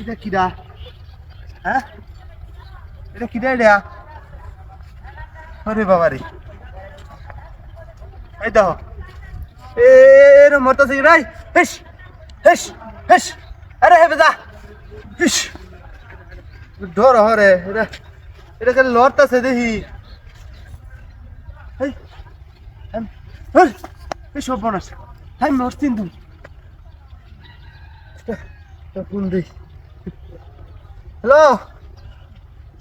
এটা কিরা? হ্যাঁ? এটা কিরা এটা? আরে বাবা রে। এই দেখো। এর মরতেছে রাই হেস হেস হেস। আরে হে বেদা হিস ডর হরে এটা এটা খালি লড়তেছে দেখি। সব বনাস। হাই মরছিন তুমি কোন দিই হ্যালো?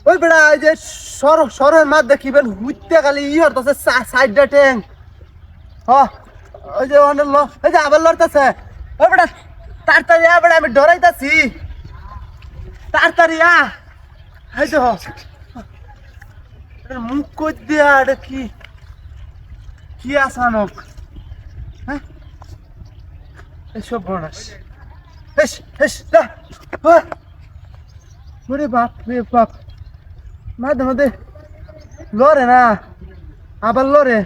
ওই বেড়া, এই যে সর, সরের মাঠ দেখিবেন হুইতে খালি ই হরতাছে সাইডটা ট্যাং হ, ওই যে অনেক ল, এই যে আবার লড়তাছে। ওই বেড়া, তাড়াতাড়ি আ বেড়া, আমি ডরাইতাছি। তাড়াতাড়ি আ এই যে মুখ কই দিয়া, এটা কি? কি আসানক হ্যাঁ? এসব বনাস হেস হেস ওরে বাপ রে বাপ। মাঝে মাঝে লড়ে না, আবার লড়ে।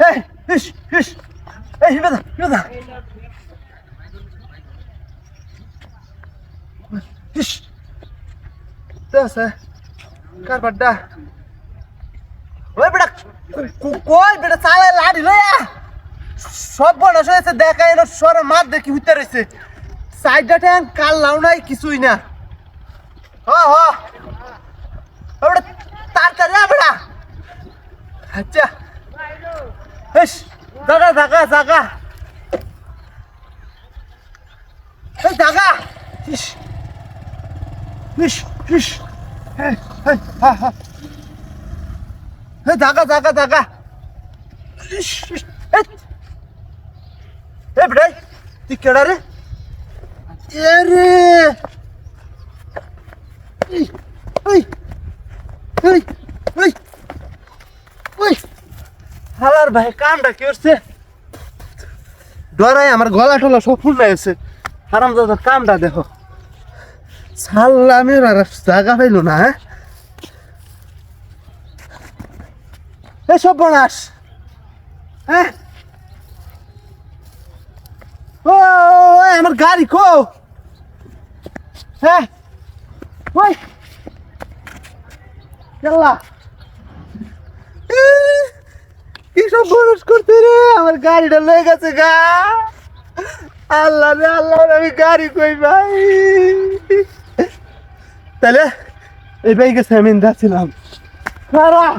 হে, হিস হিস। এই কার ওই বেটা কই বেটা, চালে লাড়ি লয়া সব বনস হয়েছে দেখা এলো সরে মাত দেখি, হইতে রয়েছে সাইডটা ট্যান কাল লাউ নাই, কিছুই না। হ হ। তাড়াতাড়ি বেটা। আচ্ছা। হেস, জাগা জাগা জাগা। এই জাগা। ইস। ইস ইস। হ্যাঁ জাগা জাগা জাগা। ইস ইস। এ, বেটা, তুই কেডা রে? এ রে এই এই এই এই। ওই হালার ভাই কামটা কি হচ্ছে ডরাই আমার গলা টলা সব ফুল আছে হারাম দাদা কামটা দেখো। সাল্লামের আর জায়গা পাইলো না হ্যাঁ? এ সব বনাস হ্যাঁ? ও আমার গাড়ি কো? হ্যাঁ? ওই! চাল্লা কি সব বরস করতে রে? আমার গাড়িটা লয়ে গেছে গা। আল্লাহ রে, আল্লাহ আমি গাড়ি কই ভাই? তাহলে, এই গেছে আমি যাচ্ছিলাম খারাপ